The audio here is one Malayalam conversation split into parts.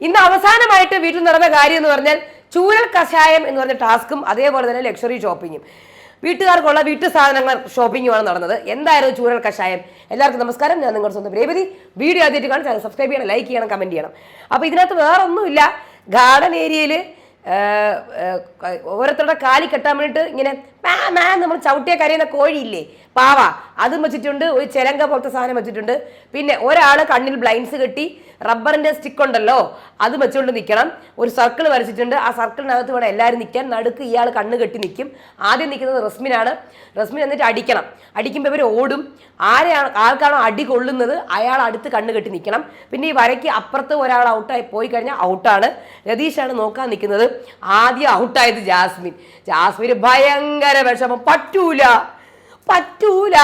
ഇന്ന് അവസാനമായിട്ട് വീട്ടിൽ നടന്ന കാര്യം എന്ന് പറഞ്ഞാൽ ചൂരൽ കഷായം എന്ന് പറഞ്ഞ ടാസ്കും അതേപോലെ തന്നെ ലക്ഷറി ഷോപ്പിങ്ങും. വീട്ടുകാർക്കുള്ള വീട്ടു സാധനങ്ങൾ ഷോപ്പിങ്ങുമാണ് നടന്നത്. എന്തായിരുന്നു ചൂരൽ കഷായം? എല്ലാവർക്കും നമസ്കാരം. ഞാൻ നിങ്ങളുടെ സ്വന്തം രേവതി. വീഡിയോ ആദ്യമായിട്ട് കാണാൻ ചാനൽ സബ്സ്ക്രൈബ് ചെയ്യണം ലൈക്ക് ചെയ്യണം കമന്റ് ചെയ്യണം. അപ്പോൾ ഇതിനകത്ത് വേറെ ഒന്നുമില്ല ഗാർഡൻ ഏരിയയിൽ ഓരോരുത്തരുടെ കാലി കെട്ടാൻ വേണ്ടിയിട്ട് ഇങ്ങനെ മാ മാ നമ്മൾ ചവിട്ടിയ കരയുന്ന കോഴിയില്ലേ? പാവ. അതും വെച്ചിട്ടുണ്ട് ഒരു ചെലങ്ക പോലത്തെ സാധനം വെച്ചിട്ടുണ്ട്. പിന്നെ ഒരാൾ കണ്ണിൽ ബ്ലൈൻഡ്സ് കെട്ടി റബ്ബറിന്റെ സ്റ്റിക്ക് ഉണ്ടല്ലോ അത് വെച്ചുകൊണ്ട് നിൽക്കണം ഒരു സർക്കിൾ വരച്ചിട്ടുണ്ട്. ആ സർക്കിളിനകത്ത് വേണം എല്ലാവരും നിൽക്കാൻ നടുക്ക് ഇയാൾ കണ്ണ് കെട്ടി നിൽക്കും ആദ്യം നിൽക്കുന്നത് റസ്മിനാണ്. റസ്മിൻ എന്നിട്ട് അടിക്കണം. അടിക്കുമ്പോൾ ഇവർ ഓടും. ആരെയാണ് ആർക്കാണോ അടി കൊള്ളുന്നത് അയാൾ അടുത്ത് കണ്ണ് കെട്ടി നിൽക്കണം പിന്നെ ഈ വരയ്ക്ക് അപ്പുറത്ത് ഒരാൾ ഔട്ടായി പോയി കഴിഞ്ഞാൽ ഔട്ടാണ് രതീഷാണ് നോക്കാൻ നിൽക്കുന്നത്. ആദ്യം ഔട്ടായത് ജാസ്മിൻ. ജാസ്മിൻ ഭയങ്കര വിഷമം പറ്റൂല പറ്റൂല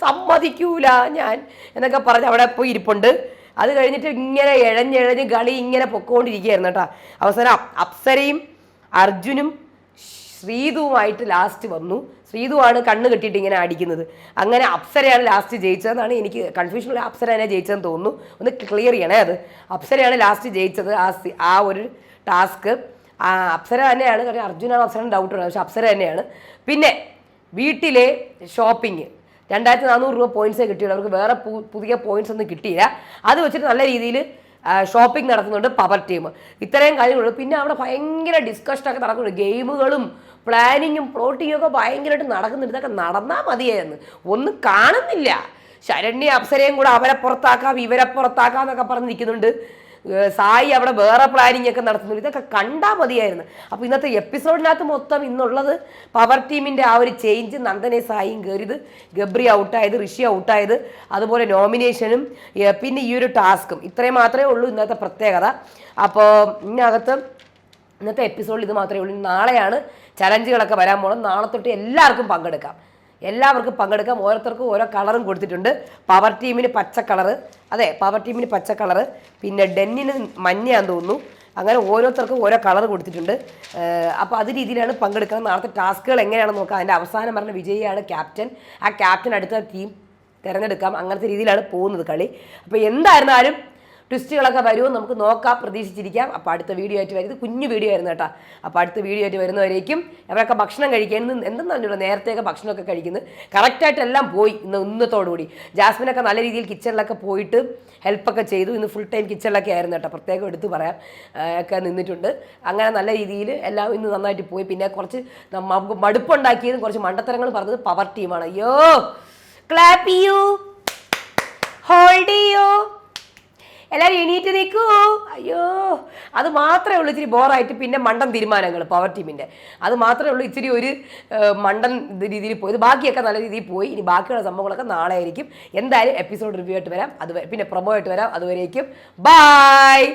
സമ്മതിക്കൂല ഞാൻ എന്നൊക്കെ പറഞ്ഞ് അവിടെ പോയി ഇരിപ്പുണ്ട്. അത് കഴിഞ്ഞിട്ട് ഇങ്ങനെ ഇഴഞ്ഞിഴഞ്ഞ് കളി ഇങ്ങനെ പൊക്കോണ്ടിരിക്കുകയായിരുന്നു കേട്ടോ. അവസാനം അപ്സരയും അർജുനും ശ്രീതുവുമായിട്ട് ലാസ്റ്റ് വന്നു. ശ്രീതുവാണ് കണ്ണ് കെട്ടിയിട്ട് ഇങ്ങനെ അടിക്കുന്നത്. അങ്ങനെ അപ്സരയാണ് ലാസ്റ്റ് ജയിച്ചതെന്നാണ് എനിക്ക് കൺഫ്യൂഷനിൽ അപ്സര തന്നെ ജയിച്ചതെന്ന് തോന്നുന്നു. ഒന്ന് ക്ലിയർ ചെയ്യണേ അത്. അപ്സരയാണ് ലാസ്റ്റ് ജയിച്ചത് ആ ആ ഒരു ടാസ്ക് അപ്സര തന്നെയാണ്. കാര്യം അർജുനാണ് അപ്സരൻ ഡൗട്ട് ഉണ്ട് പക്ഷെ അപ്സര തന്നെയാണ്. പിന്നെ വീട്ടിലെ ഷോപ്പിംഗ് രണ്ടായിരത്തി നാനൂറ് രൂപ പോയിന്റ്സ് കിട്ടിയുള്ളൂ. അവർക്ക് വേറെ പുതിയ പോയിന്റ്സ് ഒന്നും കിട്ടിയില്ല. അത് വെച്ചിട്ട് നല്ല രീതിയിൽ ഷോപ്പിംഗ് നടത്തുന്നുണ്ട് പവർ ടീം ഇത്രയും കാര്യങ്ങളുണ്ട്. പിന്നെ അവിടെ ഭയങ്കര ഡിസ്കഷനൊക്കെ നടക്കുന്നുണ്ട്. ഗെയിമുകളും പ്ലാനിങ്ങും പ്ലോട്ടിങ്ങും ഒക്കെ ഭയങ്കരമായിട്ട് നടക്കുന്നുണ്ട്. ഇതൊക്കെ നടന്നാൽ മതിയായിരുന്നു. ഒന്നും കാണുന്നില്ല. ശരണ്യ അപ്സരയും കൂടെ അവരെ പുറത്താക്കാം ഇവരെ പുറത്താക്കാം എന്നൊക്കെ പറഞ്ഞ് നിൽക്കുന്നുണ്ട്. സായി അവിടെ വേറെ പ്ലാനിങ് ഒക്കെ നടത്തുന്നു ഇതൊക്കെ കണ്ടാൽ മതിയായിരുന്നു. അപ്പോൾ ഇന്നത്തെ എപ്പിസോഡിനകത്ത് മൊത്തം ഇന്നുള്ളത് പവർ ടീമിന്റെ ആ ഒരു ചേഞ്ച് നന്ദനെ സായിയും കയറിയത്. ഗബ്രി ഔട്ടായത് ഋഷി ഔട്ടായത് അതുപോലെ നോമിനേഷനും പിന്നെ ഈ ഒരു ടാസ്കും. ഇത്രയും മാത്രമേ ഉള്ളൂ ഇന്നത്തെ പ്രത്യേകത. അപ്പോൾ ഇതിനകത്ത് ഇന്നത്തെ എപ്പിസോഡിൽ ഇത് മാത്രമേ ഉള്ളൂ. നാളെയാണ് ചലഞ്ചുകളൊക്കെ വരാൻ പോകണം നാളെ തൊട്ട് എല്ലാവർക്കും പങ്കെടുക്കാം. എല്ലാവർക്കും പങ്കെടുക്കാം. ഓരോരുത്തർക്കും ഓരോ കളറും കൊടുത്തിട്ടുണ്ട്. പവർ ടീമിന് പച്ച കളറ്. അതെ പവർ ടീമിന് പച്ച കളറ്. പിന്നെ ഡെന്നിന് മഞ്ഞയാന്ന് തോന്നുന്നു. അങ്ങനെ ഓരോരുത്തർക്കും ഓരോ കളർ കൊടുത്തിട്ടുണ്ട്. അപ്പോൾ അത് രീതിയിലാണ് പങ്കെടുക്കുന്നത്. നാളത്തെ ടാസ്കുകൾ എങ്ങനെയാണെന്ന് നോക്കാം. അതിന്റെ അവസാനം പറഞ്ഞ വിജയിയാണ് ക്യാപ്റ്റൻ ആ ക്യാപ്റ്റൻ അടുത്ത ടീം തിരഞ്ഞെടുക്കാം. അങ്ങനത്തെ രീതിയിലാണ് പോകുന്നത് കളി. അപ്പോൾ എന്തായിരുന്നാലും ട്വിസ്റ്റുകളൊക്കെ വരുമോ നമുക്ക് നോക്കാം പ്രതീക്ഷിച്ചിരിക്കാം. അപ്പോൾ അടുത്ത വീഡിയോ ആയിട്ട് വരുന്നത് കുഞ്ഞു വീഡിയോ ആയിരുന്നു കേട്ടോ. അപ്പോൾ അടുത്ത വീഡിയോ ആയിട്ട് വരുന്നവരേക്കും അവരൊക്കെ ഭക്ഷണം കഴിക്കാൻ എന്തെന്നല്ലോ നേരത്തെയൊക്കെ ഭക്ഷണമൊക്കെ കഴിക്കുന്നത് കറക്റ്റായിട്ട് എല്ലാം പോയി ഇന്ന് ഇന്നത്തോടുകൂടി ജാസ്മിനൊക്കെ നല്ല രീതിയിൽ കിച്ചണിലൊക്കെ പോയിട്ട് ഹെൽപ്പൊക്കെ ചെയ്തു. ഇന്ന് ഫുൾ ടൈം കിച്ചണിലൊക്കെ ആയിരുന്നു കേട്ടോ. പ്രത്യേകം എടുത്തു പറയാം. ഒക്കെ നിന്നിട്ടുണ്ട്. അങ്ങനെ നല്ല രീതിയിൽ എല്ലാം ഇന്ന് നന്നായിട്ട് പോയി. പിന്നെ കുറച്ച് മടുപ്പുണ്ടാക്കിയതും കുറച്ച് മണ്ടത്തരങ്ങൾ പറഞ്ഞത് പവർ ടീമാണ് അയ്യോ ക്ലാപ്പ് യു ഹോൾഡ് എല്ലാവരും എണീറ്റ് നിൽക്കൂ. അയ്യോ അത് മാത്രമേ ഉള്ളൂ ഇച്ചിരി ബോറായിട്ട് പിന്നെ മണ്ടൻ തീരുമാനങ്ങൾ പവർ ടീമിന്റെ അത് മാത്രമേ ഉള്ളൂ ഇച്ചിരി ഒരു മണ്ടൻ രീതിയിൽ പോയത് ബാക്കിയൊക്കെ നല്ല രീതിയിൽ പോയി. ഇനി ബാക്കിയുള്ള സംഭവങ്ങളൊക്കെ നാളെ ആയിരിക്കും. എന്തായാലും എപ്പിസോഡ് റിവ്യൂ ആയിട്ട് വരാം. അത് പിന്നെ പ്രൊമോ ആയിട്ട് വരാം. അതുവരേക്കും. ബായ്